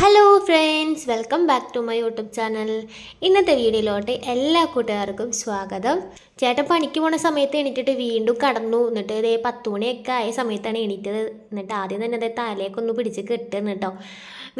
Hello friends welcome back to my YouTube channel ഇന്നത്തെ വീഡിയോയിലോട്ട് എല്ലാ കൂട്ടുകാർക്കും സ്വാഗതം. ചേട്ടൻ പണിക്ക് പോണ സമയത്ത് എണീറ്റിട്ട് വീണ്ടും കടന്നു. എന്നിട്ട് ഇതേ പത്ത് മണിയൊക്കെ ആയ സമയത്താണ് എണീറ്റത്. എന്നിട്ട് ആദ്യം തന്നെ അതേ തലയൊക്കെ ഒന്ന് പിടിച്ച് കെട്ടുന്നു കേട്ടോ.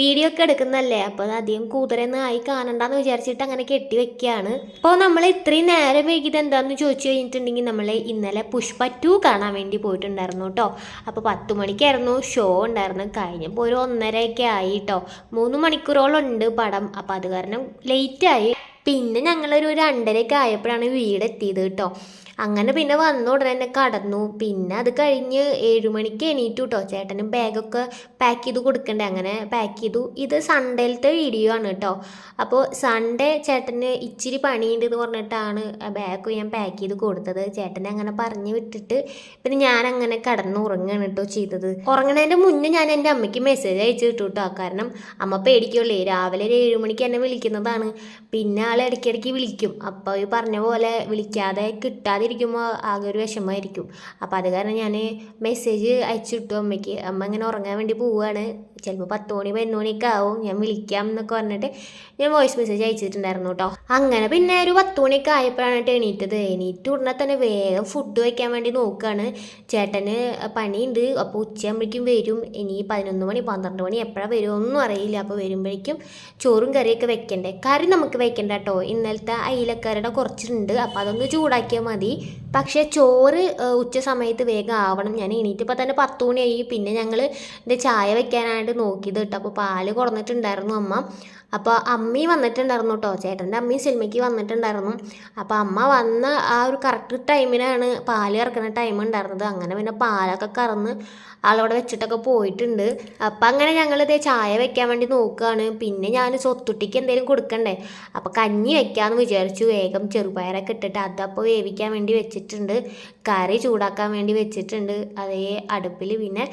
വീഡിയോ ഒക്കെ എടുക്കുന്നതല്ലേ? അപ്പോൾ അത് അധികം കൂതരൊന്നും ആയി കാണണ്ടെന്ന് വിചാരിച്ചിട്ട് അങ്ങനെ കെട്ടി വെക്കുകയാണ് അപ്പോൾ നമ്മൾ ഇത്രയും നേരം വൈകിയത് എന്താണെന്ന് ചോദിച്ചു കഴിഞ്ഞിട്ടുണ്ടെങ്കിൽ നമ്മൾ ഇന്നലെ പുഷ്പ ടു കാണാൻ വേണ്ടി പോയിട്ടുണ്ടായിരുന്നു കേട്ടോ അപ്പോൾ പത്ത് മണിക്കായിരുന്നു ഷോ ഉണ്ടായിരുന്നു. കഴിഞ്ഞപ്പോൾ ഒരു ഒന്നരയൊക്കെ ആയി കേട്ടോ മൂന്ന് മണിക്കൂറോളം ഉണ്ട് പടം. അപ്പോൾ അത് കാരണം ലേറ്റായി പിന്നെ ഞങ്ങളൊരു രണ്ടരയൊക്കെ ആയപ്പോഴാണ് വീടെത്തിയത് കേട്ടോ അങ്ങനെ പിന്നെ വന്ന ഉടനെ തന്നെ കടന്നു. പിന്നെ അത് കഴിഞ്ഞ് ഏഴുമണിക്ക് എണീറ്റു കേട്ടോ ചേട്ടന് ബാഗൊക്കെ പാക്ക് ചെയ്ത് കൊടുക്കണ്ടേ? അങ്ങനെ പാക്ക് ചെയ്തു. ഇത് സൺഡേയിലത്തെ വീഡിയോ ആണ് കേട്ടോ അപ്പോൾ സൺഡേ ചേട്ടന് ഇച്ചിരി പണിയുണ്ട് എന്ന് പറഞ്ഞിട്ടാണ് ബാഗ് ഞാൻ പാക്ക് ചെയ്ത് കൊടുത്തത്. ചേട്ടനെ അങ്ങനെ പറഞ്ഞു വിട്ടിട്ട് പിന്നെ ഞാൻ അങ്ങനെ കടന്ന് ഉറങ്ങുകയാണ് കേട്ടോ ചെയ്തത്. ഉറങ്ങണതിന്റെ മുന്നേ ഞാൻ എന്റെ അമ്മയ്ക്ക് മെസ്സേജ് അയച്ചു കിട്ടു കേട്ടോ കാരണം അമ്മ പേടിക്കുള്ളേ രാവിലെ ഒരു ഏഴുമണിക്ക് എന്നെ വിളിക്കുന്നതാണ്. പിന്നെ ആൾ ഇടയ്ക്കിടയ്ക്ക് വിളിക്കും. അപ്പോൾ ഈ പറഞ്ഞ പോലെ വിളിക്കാതെ കിട്ടാതിരിക്കുമ്പോൾ ആകെ ഒരു വിഷമമായിരിക്കും. അപ്പോൾ അത് കാരണം ഞാൻ മെസ്സേജ് അയച്ചിട്ടു അമ്മയ്ക്ക്. അമ്മ ഇങ്ങനെ ഉറങ്ങാൻ വേണ്ടി പോവുകയാണ് ചിലപ്പോൾ പത്ത് മണി പതിനൊന്ന് മണിയൊക്കെ ആവും. ഞാൻ വിളിക്കാം എന്നൊക്കെ പറഞ്ഞിട്ട് ഞാൻ വോയിസ് മെസ്സേജ് അയച്ചിട്ടുണ്ടായിരുന്നു കേട്ടോ അങ്ങനെ പിന്നെ ഒരു പത്ത് മണിയൊക്കെ ആയപ്പോഴാണ് എണീറ്റത്. എണീറ്റ് ഉടനെ തന്നെ വേഗം ഫുഡ് വയ്ക്കാൻ വേണ്ടി നോക്കുകയാണ് ചേട്ടന് പണിയുണ്ട്. അപ്പോൾ ഉച്ചയാകുമ്പോഴേക്കും വരും. ഇനി പതിനൊന്ന് മണി പന്ത്രണ്ട് മണി എപ്പോഴാണ് വരും ഒന്നും അറിയില്ല. അപ്പോൾ വരുമ്പോഴേക്കും ചോറും കറിയൊക്കെ വെക്കണ്ടേ. കറി നമുക്ക് വെക്കണ്ട കേട്ടോ ഇന്നലത്തെ അയിലക്കറിയുടെ കുറച്ചുണ്ട് അപ്പോൾ അതൊന്ന് ചൂടാക്കിയാൽ മതി. പക്ഷേ ചോറ് ഉച്ച സമയത്ത് വേഗം ആവണം. ഞാൻ എണീറ്റപ്പോൾ തന്നെ പത്ത് മണിയായി. പിന്നെ ഞങ്ങൾ ഇത് ചായ വെക്കാനായിട്ട് നോക്കിയത് കേട്ടോ. അപ്പോൾ പാൽ കുറഞ്ഞിട്ടുണ്ടായിരുന്നു അമ്മ. അപ്പോൾ അമ്മയും വന്നിട്ടുണ്ടായിരുന്നു കേട്ടോ ചേട്ടന്റെ അമ്മയും സിനിമയ്ക്ക് വന്നിട്ടുണ്ടായിരുന്നു. അപ്പോൾ അമ്മ വന്ന ആ ഒരു കറക്റ്റ് ടൈമിനാണ് പാൽ കറക്കുന്ന ടൈം ഉണ്ടായിരുന്നത്. അങ്ങനെ പിന്നെ പാലൊക്കെ കറന്ന് ആളവിടെ വെച്ചിട്ടൊക്കെ പോയിട്ടുണ്ട്. അപ്പം അങ്ങനെ ഞങ്ങളിതേ ചായ വെക്കാൻ വേണ്ടി നോക്കുകയാണ് പിന്നെ ഞാൻ സ്വത്തുട്ടിക്ക് എന്തെങ്കിലും കൊടുക്കണ്ടേ? അപ്പോൾ കഞ്ഞി വെക്കാമെന്ന് വിചാരിച്ചു. വേഗം ചെറുപയറൊക്കെ ഇട്ടിട്ട് അതപ്പോൾ വേവിക്കാൻ വേണ്ടി വെച്ചിട്ടുണ്ട്. കറി ചൂടാക്കാൻ വേണ്ടി വെച്ചിട്ടുണ്ട്. അതേ അടുപ്പിൽ പിന്നെ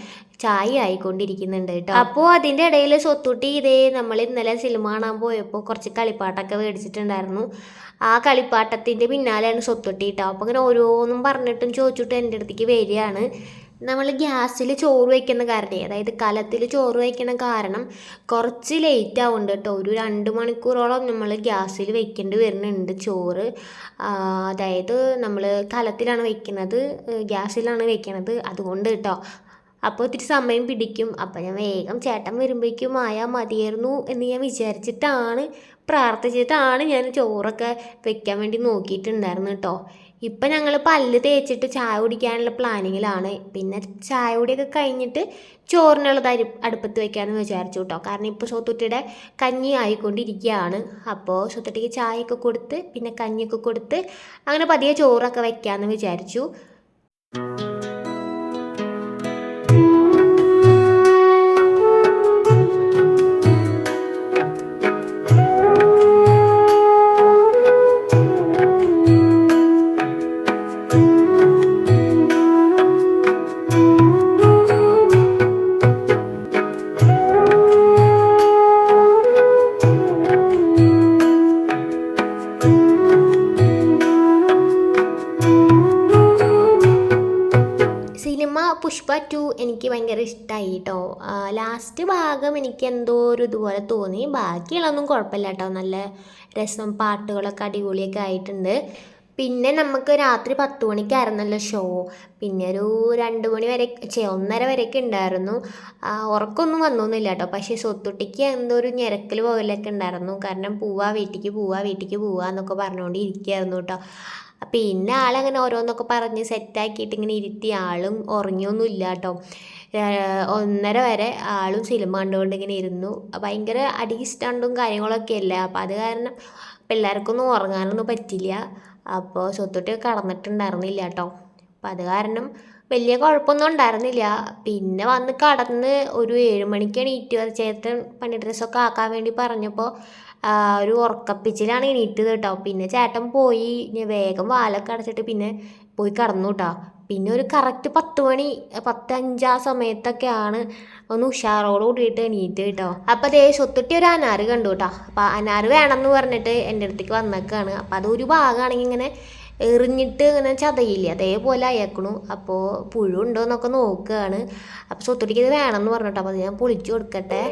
ചായ ആയിക്കൊണ്ടിരിക്കുന്നുണ്ട് കേട്ടോ അപ്പോ അതിന്റെ ഇടയിൽ സ്വത്തുട്ടി ഇതേ നമ്മൾ ഇന്നലെ സിനിമ കാണാൻ പോയപ്പോൾ കുറച്ച് കളിപ്പാട്ടൊക്കെ മേടിച്ചിട്ടുണ്ടായിരുന്നു. ആ കളിപ്പാട്ടത്തിന്റെ പിന്നാലെയാണ് സ്വത്തുട്ടി കേട്ടോ അപ്പോൾ അങ്ങനെ ഓരോന്നും പറഞ്ഞിട്ടും ചോദിച്ചിട്ടും എന്റെ അടുത്തേക്ക് വരികയാണ്. നമ്മൾ ഗ്യാസിൽ ചോറ് വയ്ക്കുന്ന കാരണേ അതായത് കലത്തിൽ ചോറ് വയ്ക്കുന്ന കാരണം കുറച്ച് ലേറ്റ് ആവുന്നുണ്ട് കേട്ടോ. ഒരു രണ്ട് മണിക്കൂറോളം നമ്മൾ ഗ്യാസിൽ വെക്കേണ്ടി വരുന്നുണ്ട് ചോറ്. അതായത് നമ്മൾ കലത്തിലാണ് വെക്കുന്നത് ഗ്യാസിലാണ് വെക്കുന്നത് അതുകൊണ്ട് കേട്ടോ അപ്പോൾ ഒത്തിരി സമയം പിടിക്കും. അപ്പോൾ ഞാൻ വേഗം ചേട്ടൻ വരുമ്പോഴേക്കും ആയാൽ മതിയായിരുന്നു എന്ന് ഞാൻ വിചാരിച്ചിട്ടാണ് പ്രാർത്ഥിച്ചിട്ടാണ് ഞാൻ ചോറൊക്കെ വെക്കാൻ വേണ്ടി നോക്കിയിട്ടുണ്ടായിരുന്നു കേട്ടോ. ഇപ്പം ഞങ്ങൾ പല്ല് തേച്ചിട്ട് ചായ കുടിക്കാനുള്ള പ്ലാനിങ്ങിലാണ്. പിന്നെ ചായ കുടിയൊക്കെ കഴിഞ്ഞിട്ട് ചോറിനുള്ളത് അരി അടുപ്പത്ത് വെക്കാമെന്ന് വിചാരിച്ചു കേട്ടോ. കാരണം ഇപ്പോൾ സോത്തുട്ടിയുടെ കഞ്ഞി ആയിക്കൊണ്ടിരിക്കുകയാണ്. അപ്പോൾ സോത്തുട്ടിക്ക് ചായയൊക്കെ കൊടുത്ത് പിന്നെ കഞ്ഞിയൊക്കെ കൊടുത്ത് അങ്ങനെ പതിയെ ചോറൊക്കെ വെക്കാമെന്ന് വിചാരിച്ചു. ലാസ്റ്റ് ഭാഗം എനിക്ക് എന്തോ ഒരു ഇതുപോലെ തോന്നി. ബാക്കിയുള്ളതൊന്നും കുഴപ്പമില്ല കേട്ടോ. നല്ല രസം പാട്ടുകളൊക്കെ അടിപൊളിയൊക്കെ ആയിട്ടുണ്ട്. പിന്നെ നമുക്ക് രാത്രി പത്ത് മണിക്കായിരുന്നല്ലോ ഷോ പിന്നെ ഒരു രണ്ട് മണി വരെ ചേ ഒന്നര വരെയൊക്കെ ഉണ്ടായിരുന്നു. ഉറക്കമൊന്നും വന്നൊന്നുമില്ല കേട്ടോ. പക്ഷേ സ്വത്തുട്ടിക്ക് എന്തോ ഒരു ഞെരക്കൽ പോകലൊക്കെ ഉണ്ടായിരുന്നു. കാരണം പോവാ വീട്ടിലേക്ക് പോവാ വീട്ടിലേക്ക് പോവാ എന്നൊക്കെ പറഞ്ഞുകൊണ്ട് ഇരിക്കുകയായിരുന്നു കേട്ടോ. പിന്നെ ആളങ്ങനെ ഓരോന്നൊക്കെ പറഞ്ഞ് സെറ്റാക്കിയിട്ട് ഇങ്ങനെ ഇരുത്തി ആളും ഉറങ്ങിയൊന്നും ഇല്ല കേട്ടോ ഒന്നര വരെ ആളും സിനിമ കണ്ടുകൊണ്ട് ഇങ്ങനെ ഇരുന്നു. ഭയങ്കര അടി സ്റ്റണ്ടും കാര്യങ്ങളൊക്കെ അല്ല? അപ്പോൾ അത് കാരണം പിള്ളേർക്കൊന്നും ഉറങ്ങാനൊന്നും പറ്റില്ല. അപ്പോൾ സ്വത്തൊട്ടി കടന്നിട്ടുണ്ടായിരുന്നില്ല കേട്ടോ അപ്പം അത് കാരണം വലിയ കുഴപ്പമൊന്നും ഉണ്ടായിരുന്നില്ല. പിന്നെ വന്ന് കടന്ന് ഒരു ഏഴ് മണിക്ക് എണീറ്റ് ചേട്ടൻ പണി ഡ്രസ്സൊക്കെ ആക്കാൻ വേണ്ടി പറഞ്ഞപ്പോൾ ഒരു ഉറക്കപ്പിച്ചിലാണ് എണീറ്റത് കേട്ടോ. പിന്നെ ചേട്ടൻ പോയി വേഗം വാലൊക്കെ അടച്ചിട്ട് പിന്നെ പോയി കടന്നു കേട്ടോ. പിന്നെ ഒരു കറക്റ്റ് പത്ത് മണി പത്ത് അഞ്ച് ആ സമയത്തൊക്കെയാണ് ഒന്ന് ഉഷാറോട് കൂടിയിട്ട് എണീറ്റ് കേട്ടോ. അപ്പോൾ അതേ സ്വത്തുട്ടി ഒരു അനാറ് കണ്ടു കേട്ടോ. അപ്പോൾ അനാറ് വേണമെന്ന് പറഞ്ഞിട്ട് എന്റെ അടുത്തേക്ക് വന്നേക്കാണ്. അപ്പോൾ അതൊരു ഭാഗമാണെങ്കിൽ ഇങ്ങനെ എറിഞ്ഞിട്ട് ഇങ്ങനെ ചതയില്ലേ അതേപോലെ അയക്കണു. അപ്പോൾ പുഴുണ്ടോ എന്നൊക്കെ നോക്കുകയാണ് അപ്പോൾ സ്വത്തുട്ടിക്ക് ഇത് വേണമെന്ന് പറഞ്ഞിട്ടോ അപ്പോൾ അത് ഞാൻ പൊളിച്ചു കൊടുക്കട്ടെ.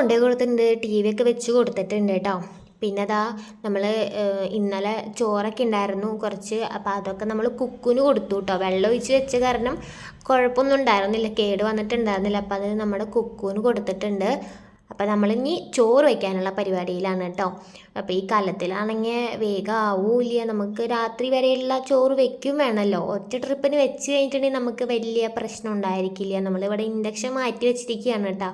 കൊണ്ടുപോയി കൊടുത്തിട്ടുണ്ട് ടി വി ഒക്കെ വെച്ച് കൊടുത്തിട്ടുണ്ട് കേട്ടോ പിന്നെ അതാ നമ്മൾ ഇന്നലെ ചോറൊക്കെ ഉണ്ടായിരുന്നു. കുറച്ച് അപ്പോൾ അതൊക്കെ നമ്മൾ കുക്കിന് കൊടുത്തു കേട്ടോ വെള്ളം ഒഴിച്ച് വെച്ച കാരണം കുഴപ്പമൊന്നും ഉണ്ടായിരുന്നില്ല. കേട് വന്നിട്ടുണ്ടായിരുന്നില്ല. അപ്പോൾ അത് നമ്മുടെ കുക്കുന് കൊടുത്തിട്ടുണ്ട്. അപ്പോൾ നമ്മളിനി ചോറ് വയ്ക്കാനുള്ള പരിപാടിയിലാണ് കേട്ടോ. അപ്പോൾ ഈ കാലത്തിലാണെങ്കിൽ വേഗം ആവൂല നമുക്ക് രാത്രി വരെയുള്ള ചോറ് വെക്കും വേണമല്ലോ ഒറ്റ ട്രിപ്പിന് വെച്ച് കഴിഞ്ഞിട്ടുണ്ടെങ്കിൽ നമുക്ക് വലിയ പ്രശ്നം ഉണ്ടായിരിക്കില്ല. നമ്മളിവിടെ ഇൻഡക്ഷൻ മാറ്റി വെച്ചിരിക്കുകയാണ് കേട്ടോ.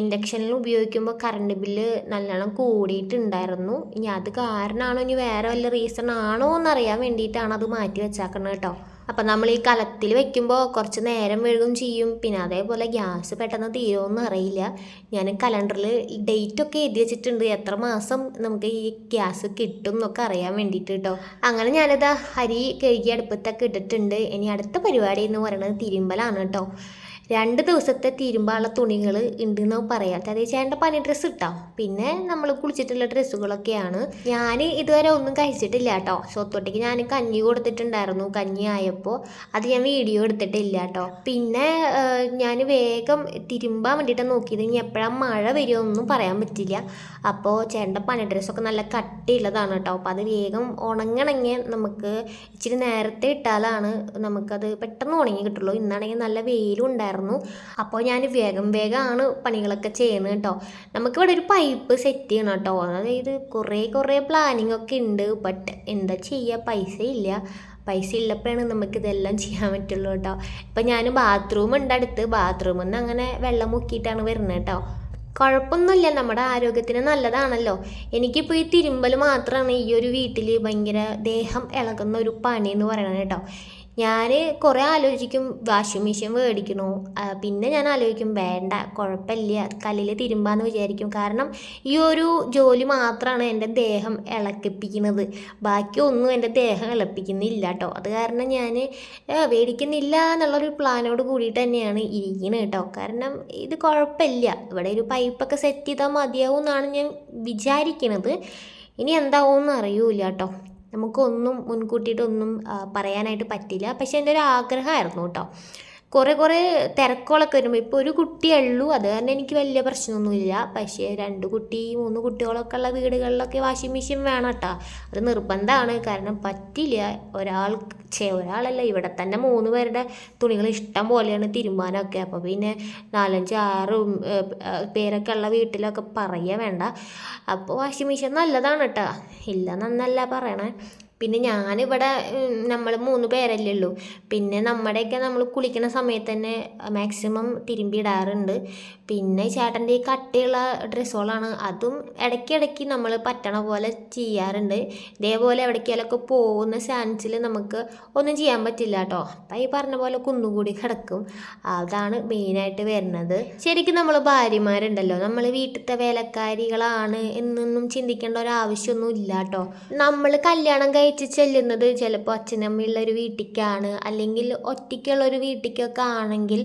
ഇൻഡക്ഷനിൽ ഉപയോഗിക്കുമ്പോൾ കറണ്ട് ബില്ല് നല്ലോണം കൂടിയിട്ടുണ്ടായിരുന്നു. ഇനി അത് കാരണമാണോ ഇനി വേറെ വല്ല റീസൺ ആണോ എന്നറിയാൻ വേണ്ടിയിട്ടാണ് അത് മാറ്റി വെച്ചേക്കണത് കേട്ടോ. അപ്പം നമ്മൾ ഈ കലത്തിൽ വെക്കുമ്പോൾ കുറച്ച് നേരം വേഗം ചെയ്യും. പിന്നെ അതേപോലെ ഗ്യാസ് പെട്ടെന്ന് തീരുമെന്ന് അറിയില്ല. ഞാൻ കലണ്ടറിൽ ഡേറ്റൊക്കെ എഴുതി വെച്ചിട്ടുണ്ട്. എത്ര മാസം നമുക്ക് ഈ ഗ്യാസ് കിട്ടും എന്നൊക്കെ അറിയാൻ വേണ്ടിയിട്ട് കേട്ടോ അങ്ങനെ ഞാനിത് അരി കഴുകി അടുപ്പത്തൊക്കെ ഇട്ടിട്ടുണ്ട്. ഇനി അടുത്ത പരിപാടി എന്ന് പറയുന്നത് തിരുമ്പലാണ് കേട്ടോ രണ്ട് ദിവസത്തെ തിരുമ്പാനുള്ള തുണികൾ ഉണ്ട് എന്ന് പറയാം. അതായത് ചേട്ടന്റെ പനി ഡ്രസ്സ് ഇട്ടോ? പിന്നെ നമ്മൾ കുളിച്ചിട്ടുള്ള ഡ്രസ്സുകളൊക്കെയാണ്. ഞാൻ ഇതുവരെ ഒന്നും കഴിച്ചിട്ടില്ല കേട്ടോ. സ്വത്തൊട്ടിക്ക് ഞാൻ കഞ്ഞി കൊടുത്തിട്ടുണ്ടായിരുന്നു. കഞ്ഞി ആയപ്പോൾ അത് ഞാൻ വീഡിയോ എടുത്തിട്ടില്ല കേട്ടോ. പിന്നെ ഞാൻ വേഗം തിരുമ്പാൻ വേണ്ടിയിട്ട് നോക്കിയത്. ഇനി എപ്പോഴാണ് മഴ വരുമോ ഒന്നും പറയാൻ പറ്റില്ല. അപ്പോൾ ചേട്ടന്റെ പനി ഡ്രസ്സൊക്കെ നല്ല കട്ടിയുള്ളതാണ് കേട്ടോ. അപ്പോൾ അത് വേഗം ഉണങ്ങണമെങ്കിൽ നമുക്ക് ഇച്ചിരി നേരത്തെ ഇട്ടാലാണ് നമുക്കത് പെട്ടെന്ന് ഉണങ്ങി കിട്ടുള്ളൂ. ഇന്നാണെങ്കിൽ നല്ല വെയിലും ഉണ്ടായിരുന്നു. അപ്പോൾ ഞാൻ വേഗം വേഗമാണ് പണികളൊക്കെ ചെയ്യുന്നത് കേട്ടോ. നമുക്കിവിടെ ഒരു പൈപ്പ് സെറ്റ് ചെയ്യണം കേട്ടോ. അതായത് കുറേ കുറേ പ്ലാനിങ് ഒക്കെ ഉണ്ട്. ബട്ട് എന്താ ചെയ്യുക പൈസ ഇല്ല. പൈസ ഉള്ളപ്പോഴാണ് നമുക്കിതെല്ലാം ചെയ്യാൻ പറ്റുള്ളൂ കേട്ടോ. ഇപ്പം ഞാൻ ബാത്റൂം ഉണ്ട് അടുത്ത്. ബാത്റൂമിൽ നിന്ന് അങ്ങനെ വെള്ളം മുക്കിയിട്ടാണ് വരുന്നത് കേട്ടോ. കുഴപ്പമൊന്നുമില്ല. നമ്മുടെ ആരോഗ്യത്തിന് നല്ലതാണല്ലോ. എനിക്കിപ്പോൾ ഈ തിരുമ്പൽ മാത്രമാണ് ഈ ഒരു വീട്ടിൽ ഭയങ്കര ദേഹം ഇളകുന്ന ഒരു പണി എന്ന് പറയുന്നത് കേട്ടോ. ഞാൻ കുറേ ആലോചിക്കും വാഷിംഗ് മെഷീൻ മേടിക്കണോ പിന്നെ ഞാൻ ആലോചിക്കും വേണ്ട കുഴപ്പമില്ല കല്ലിൽ തിരുമ്പാന്ന് വിചാരിക്കും. കാരണം ഈ ഒരു ജോലി മാത്രമാണ് എന്റെ ദേഹം ഇളക്കിപ്പിക്കുന്നത് ബാക്കി ഒന്നും എന്റെ ദേഹം ഇളപ്പിക്കുന്നില്ല കേട്ടോ അത് കാരണം ഞാൻ മേടിക്കുന്നില്ല എന്നുള്ളൊരു പ്ലാനോട് കൂടിയിട്ട് തന്നെയാണ് ഇരിക്കുന്നത് കേട്ടോ കാരണം ഇത് കുഴപ്പമില്ല ഇവിടെ ഒരു പൈപ്പൊക്കെ സെറ്റ് ചെയ്താൽ മതിയാവും എന്നാണ് ഞാൻ വിചാരിക്കുന്നത് ഇനി എന്താവും എന്ന് അറിയൂല കേട്ടോ നമുക്കൊന്നും മുൻകൂട്ടിയിട്ടൊന്നും പറയാനായിട്ട് പറ്റില്ല പക്ഷെ എന്റെ ഒരു ആഗ്രഹമായിരുന്നു കേട്ടോ. കുറേ കുറേ തിരക്കുകളൊക്കെ വരുമ്പോൾ ഇപ്പോൾ ഒരു കുട്ടിയേ ഉള്ളൂ. അത് തന്നെ എനിക്ക് വലിയ പ്രശ്നമൊന്നുമില്ല. പക്ഷേ രണ്ട് കുട്ടി മൂന്ന് കുട്ടികളൊക്കെ ഉള്ള വീടുകളിലൊക്കെ വാഷിംഗ് മെഷീൻ വേണം കേട്ടോ അത് നിർബന്ധമാണ് കാരണം പറ്റില്ല. ഒരാൾ ചേ ഒരാളല്ല. ഇവിടെ തന്നെ മൂന്ന് പേരുടെ തുണികൾ ഇഷ്ടം പോലെയാണ് തീരുമാനമൊക്കെ അപ്പോൾ പിന്നെ നാലഞ്ച് ആറ് പേരൊക്കെ ഉള്ള വീട്ടിലൊക്കെ പറയുക വേണ്ട. അപ്പോൾ വാഷിംഗ് മെഷീൻ നല്ലതാണ് കേട്ടോ ഇല്ല നന്നല്ല പറയണേ. പിന്നെ ഞാനിവിടെ നമ്മൾ മൂന്ന് പേരല്ലേ ഉള്ളൂ. പിന്നെ നമ്മുടെയൊക്കെ നമ്മൾ കുളിക്കുന്ന സമയത്ത് തന്നെ മാക്സിമം തിരുമ്പിയിടാറുണ്ട്. പിന്നെ ചേട്ടന്റെ ഈ കട്ടിയുള്ള ഡ്രസ്സുകളാണ്. അതും ഇടയ്ക്കിടയ്ക്ക് നമ്മൾ പറ്റണ പോലെ ചെയ്യാറുണ്ട്. ഇതേപോലെ എവിടേക്കെങ്കിലൊക്കെ പോകുന്ന ചാൻസിൽ നമുക്ക് ഒന്നും ചെയ്യാൻ പറ്റില്ല കേട്ടോ അപ്പം ഈ പറഞ്ഞ പോലെ കുന്നുകൂടി കിടക്കും. അതാണ് മെയിനായിട്ട് വരുന്നത്. ശരിക്കും നമ്മൾ ഭാര്യമാരുണ്ടല്ലോ. നമ്മൾ വീട്ടിലത്തെ വേലക്കാരികളാണ് എന്നൊന്നും ചിന്തിക്കേണ്ട ഒരു ആവശ്യമൊന്നും ഇല്ല കേട്ടോ നമ്മൾ കല്യാണം കഴിച്ച് ചെല്ലുന്നത് ചിലപ്പോൾ അച്ഛനമ്മയുള്ള ഒരു വീട്ടിലേക്കാണ് അല്ലെങ്കിൽ ഒറ്റയ്ക്കുള്ള ഒരു വീട്ടിലേക്കൊക്കെ ആണെങ്കിൽ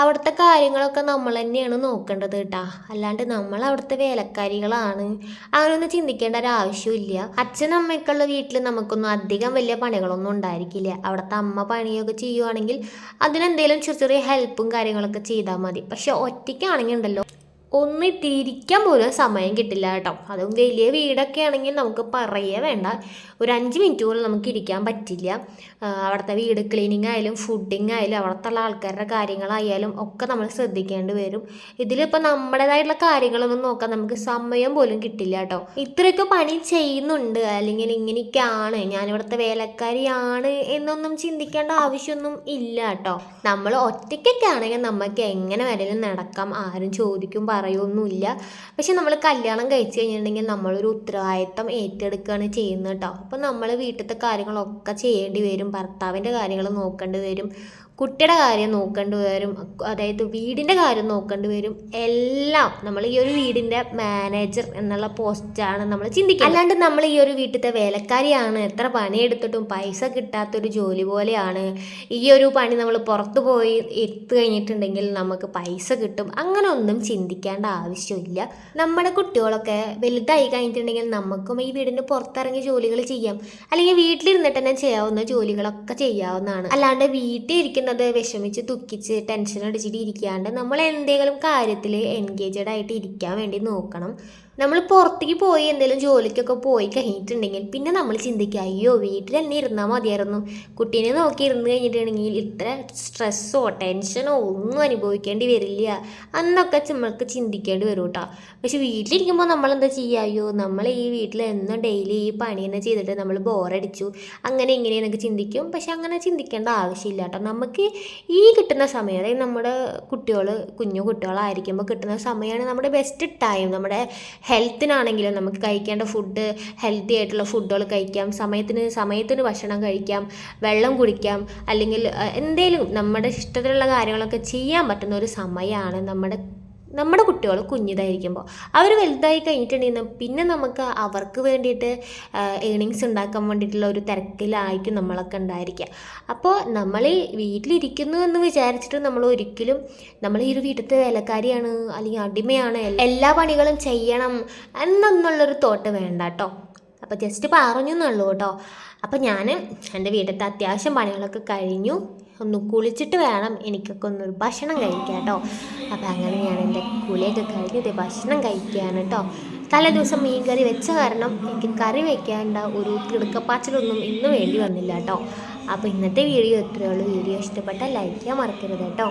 അവിടുത്തെ കാര്യങ്ങളൊക്കെ നമ്മൾ തന്നെയാണ് നോക്കേണ്ടത് കേട്ടാ അല്ലാണ്ട് നമ്മൾ അവിടുത്തെ വേലക്കാരികളാണ്. അങ്ങനെയൊന്നും ചിന്തിക്കേണ്ട ഒരു ആവശ്യമില്ല അച്ഛനമ്മയ്ക്കുള്ള വീട്ടിൽ നമുക്കൊന്നും അധികം വലിയ പണികളൊന്നും ഉണ്ടായിരിക്കില്ല. അവിടുത്തെ അമ്മ പണിയൊക്കെ ചെയ്യുവാണെങ്കിൽ അതിനെന്തെങ്കിലും ചെറിയ ചെറിയ ഹെൽപ്പും കാര്യങ്ങളൊക്കെ ചെയ്താൽ മതി. പക്ഷെ ഒറ്റയ്ക്കാണെങ്കിൽ ഉണ്ടല്ലോ ഒന്ന് തിരിക്കാൻ പോലും സമയം കിട്ടില്ല കേട്ടോ. അതും വലിയ വീടൊക്കെ ആണെങ്കിൽ നമുക്ക് പറയേ വേണ്ട. ഒരു അഞ്ച് മിനിറ്റ് പോലും നമുക്ക് ഇരിക്കാൻ പറ്റില്ല. അവിടുത്തെ വീട് ക്ലീനിങ് ആയാലും ഫുഡിങ് ആയാലും അവിടുത്തെ ഉള്ള ആൾക്കാരുടെ കാര്യങ്ങളായാലും ഒക്കെ നമ്മൾ ശ്രദ്ധിക്കേണ്ടി വരും. ഇതിലിപ്പോൾ നമ്മുടേതായിട്ടുള്ള കാര്യങ്ങളൊന്നും നോക്കാൻ നമുക്ക് സമയം പോലും കിട്ടില്ല കേട്ടോ. ഇത്രയൊക്കെ പണി ചെയ്യുന്നുണ്ട്. അല്ലെങ്കിൽ ഇങ്ങനെയൊക്കെയാണ്. ഞാനിവിടുത്തെ വേലക്കാരിയാണ് എന്നൊന്നും ചിന്തിക്കേണ്ട ആവശ്യമൊന്നും ഇല്ല കേട്ടോ. നമ്മൾ ഒറ്റയ്ക്കൊക്കെ ആണെങ്കിൽ നമുക്ക് എങ്ങനെ വരെയും നടക്കാം. ആരും ചോദിക്കും പറയൊന്നുമില്ല. പക്ഷെ നമ്മൾ കല്യാണം കഴിച്ച് കഴിഞ്ഞിട്ടുണ്ടെങ്കിൽ നമ്മളൊരു ഉത്തരവാദിത്തം ഏറ്റെടുക്കുകയാണ് ചെയ്യുന്നത് കേട്ടോ അപ്പോൾ നമ്മൾ വീട്ടിലത്തെ കാര്യങ്ങളൊക്കെ ചെയ്യേണ്ടി വരും. ഭർത്താവിന്റെ കാര്യങ്ങൾ നോക്കേണ്ടി വരും. കുട്ടിയുടെ കാര്യം നോക്കേണ്ടി വരും അതായത് വീടിന്റെ കാര്യം നോക്കേണ്ടി വരും. എല്ലാം നമ്മൾ ഈ ഒരു വീടിന്റെ മാനേജർ എന്നുള്ള പോസ്റ്റാണ് നമ്മൾ ചിന്തിക്കുക അല്ലാണ്ട് നമ്മൾ ഈ ഒരു വീട്ടിലത്തെ വേലക്കാരിയാണ്. എത്ര പണിയെടുത്തിട്ടും പൈസ കിട്ടാത്തൊരു ജോലി പോലെയാണ്. ഈ ഒരു പണി നമ്മൾ പുറത്തു പോയി എത്തു കഴിഞ്ഞിട്ടുണ്ടെങ്കിൽ നമുക്ക് പൈസ കിട്ടും. അങ്ങനെ ഒന്നും ചിന്തിക്കേണ്ട ആവശ്യമില്ല. നമ്മുടെ കുട്ടികളൊക്കെ വലുതായി കഴിഞ്ഞിട്ടുണ്ടെങ്കിൽ നമുക്കും ഈ വീടിന്റെ പുറത്തിറങ്ങി ജോലികൾ ചെയ്യാം. അല്ലെങ്കിൽ വീട്ടിലിരുന്നിട്ട് തന്നെ ചെയ്യാവുന്ന ജോലികളൊക്കെ ചെയ്യാവുന്നതാണ്. അല്ലാണ്ട് വീട്ടിൽ ഇരിക്കുന്നത് വിഷമിച്ച് ദുഃഖിച്ച് ടെൻഷൻ അടിച്ചിട്ട് ഇരിക്കാണ്ട് നമ്മൾ എന്തെങ്കിലും കാര്യത്തിൽ എൻഗേജഡ് ആയിട്ട് ഇരിക്കാൻ വേണ്ടി നോക്കണം. നമ്മൾ പുറത്തേക്ക് പോയി എന്തെങ്കിലും ജോലിക്കൊക്കെ പോയി കഴിഞ്ഞിട്ടുണ്ടെങ്കിൽ പിന്നെ നമ്മൾ ചിന്തിക്കുക അയ്യോ വീട്ടിൽ തന്നെ ഇരുന്നാൽ മതിയായിരുന്നു. കുട്ടീനെ നോക്കി ഇരുന്ന് കഴിഞ്ഞിട്ടുണ്ടെങ്കിൽ ഇത്ര സ്ട്രെസ്സോ ടെൻഷനോ ഒന്നും അനുഭവിക്കേണ്ടി വരില്ല. അന്നൊക്കെ നമ്മൾക്ക് ചിന്തിക്കേണ്ടി വരും കേട്ടോ പക്ഷെ വീട്ടിലിരിക്കുമ്പോൾ നമ്മൾ എന്താ ചെയ്യുക അയ്യോ നമ്മൾ ഈ വീട്ടിൽ എന്നും ഡെയിലി ഈ പണി തന്നെ ചെയ്തിട്ട് നമ്മൾ ബോറടിച്ചു അങ്ങനെ ഇങ്ങനെ എന്നൊക്കെ ചിന്തിക്കും. പക്ഷെ അങ്ങനെ ചിന്തിക്കേണ്ട ആവശ്യമില്ല കേട്ടോ നമുക്ക് ഈ കിട്ടുന്ന സമയം അതായത് നമ്മുടെ കുട്ടികൾ കുഞ്ഞു കുട്ടികളായിരിക്കുമ്പോൾ കിട്ടുന്ന സമയമാണ് നമ്മുടെ ബെസ്റ്റ് ടൈം നമ്മുടെ ഹെൽത്തിനാണെങ്കിലും നമുക്ക് കഴിക്കേണ്ട ഫുഡ് ഹെൽത്തി ആയിട്ടുള്ള ഫുഡുകൾ കഴിക്കാം. സമയത്തിന് സമയത്തിന് ഭക്ഷണം കഴിക്കാം. വെള്ളം കുടിക്കാം. അല്ലെങ്കിൽ എന്തെങ്കിലും നമ്മുടെ ഇഷ്ടത്തിലുള്ള കാര്യങ്ങളൊക്കെ ചെയ്യാൻ പറ്റുന്ന ഒരു സമയമാണ് നമ്മുടെ നമ്മുടെ കുട്ടികൾ കുഞ്ഞിതായിരിക്കുമ്പോൾ അവർ വലുതായി കഴിഞ്ഞിട്ടുണ്ടെങ്കിൽ പിന്നെ നമുക്ക് അവർക്ക് വേണ്ടിയിട്ട് ഏണിങ്സ് ഉണ്ടാക്കാൻ വേണ്ടിയിട്ടുള്ള ഒരു തിരക്കിലായിരിക്കും നമ്മളൊക്കെ ഉണ്ടായിരിക്കുക. അപ്പോൾ നമ്മൾ വീട്ടിലിരിക്കുന്നു എന്ന് വിചാരിച്ചിട്ട് നമ്മൾ ഒരിക്കലും നമ്മൾ ഈ ഒരു വീട്ടിലത്തെ വേലക്കാരിയാണ് അല്ലെങ്കിൽ അടിമയാണ് എല്ലാ പണികളും ചെയ്യണം എന്നൊന്നുള്ളൊരു തോട്ട് വേണ്ട കേട്ടോ. അപ്പോൾ ജസ്റ്റ് പറഞ്ഞു എന്നുള്ളൂ കേട്ടോ. അപ്പോൾ ഞാൻ എന്റെ വീട്ടിലത്തെ അത്യാവശ്യം പണികളൊക്കെ കഴിഞ്ഞു. ഒന്ന് കുളിച്ചിട്ട് വേണം എനിക്കൊക്കെ ഒന്നൊരു ഭക്ഷണം കഴിക്കാം കേട്ടോ. അപ്പോൾ അങ്ങനെ ഞാൻ എന്റെ കുളിയൊക്കെ കഴിഞ്ഞത് ഭക്ഷണം കഴിക്കുകയാണ് കേട്ടോ. തലേ ദിവസം മീൻ കറി വെച്ച കാരണം എനിക്ക് കറി വെക്കേണ്ട ഒരു തിടുക്കപ്പാച്ചിലൊന്നും ഇന്ന് വേണ്ടി വന്നില്ല കേട്ടോ. അപ്പോൾ ഇന്നത്തെ വീഡിയോ ഇത്രയേ ഉള്ളൂ. വീഡിയോ ഇഷ്ടപ്പെട്ടാൽ ലൈക്ക് ചെയ്യാൻ മറക്കരുത് കേട്ടോ.